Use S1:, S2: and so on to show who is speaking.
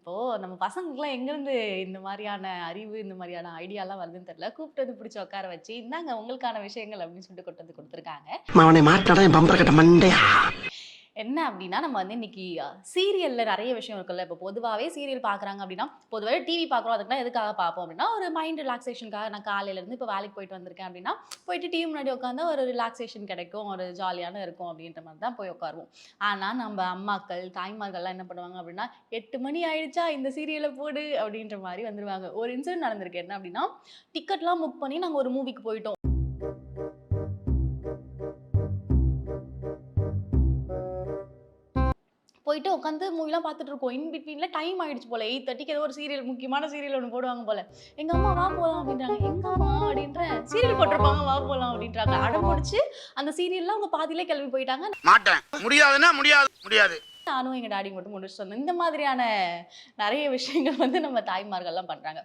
S1: இப்போ நம்ம பசங்களுக்குலாம் எங்கேருந்து இந்த மாதிரியான அறிவு இந்த மாதிரியான ஐடியாலாம் வருதுன்னு தெரியல. கூப்பிட்டு வந்து பிடிச்சி உட்கார வச்சு இந்தாங்க உங்களுக்கான விஷயங்கள் அப்படின்னு சொல்லிட்டு கொண்டு வந்து கொடுத்துருக்காங்க. என்ன அப்படின்னா நம்ம வந்து இன்னைக்கு சீரியல்ல நிறைய விஷயம் இருக்குல்ல. இப்போ பொதுவாகவே சீரியல் பார்க்குறாங்க அப்படின்னா பொதுவாக டிவி பார்க்குறோம் அதுக்குலாம் எதுக்காக பார்ப்போம் அப்படின்னா ஒரு மைண்ட் ரிலாக்ஸேஷனுக்காக நான் காலையிலேருந்து இப்போ வேலைக்கு போயிட்டு வந்திருக்கேன் அப்படின்னா போயிட்டு டிவி முன்னாடி உட்காந்தா ஒரு ரிலாக்ஸேஷன் கிடைக்கும். ஒரு ஜாலியான இருக்கும் அப்படின்ற மாதிரி தான் போய் உட்காருவோம். ஆனால் நம்ம அம்மாக்கள் தாய்மார்கள்லாம் என்ன பண்ணுவாங்க அப்படின்னா எட்டு மணி ஆயிடுச்சா இந்த சீரியலை போடு அப்படின்ற மாதிரி வந்துருவாங்க. ஒரு இன்சிடென்ட் நடந்திருக்கு. என்ன அப்படின்னா டிக்கெட்லாம் புக் பண்ணி நாங்கள் ஒரு மூவிக்கு போயிட்டோம். போயிட்டு உட்காந்து மூவிலாம் பார்த்துட்டு இருக்கோம். இன் பிட்வீனில் டைம் ஆயிடுச்சு போல. எயிட் தேர்ட்டிக்கு ஏதோ ஒரு சீரியல் முக்கியமான சீரியல் ஒன்று போடுவாங்க போல. எங்க அம்மா வா போகலாம் அப்படின்றாங்க. எங்க அம்மா அப்படின்றேன் சீரியல் போட்டிருப்பாங்க வா போகலாம் அப்படின்றாங்க. அடம் பிடிச்சி அந்த சீரியல்லாம் அவங்க பாதியிலே கிளம்பி போயிட்டாங்க.
S2: மாட்டேன். முடியாதுன்னா முடியாது. முடியாது.
S1: நானும் எங்க டாடி மட்டும் முடிச்சுட்டு வந்தோம். இந்த மாதிரியான நிறைய விஷயங்கள் வந்து நம்ம தாய்மார்கள்லாம் பண்றாங்க.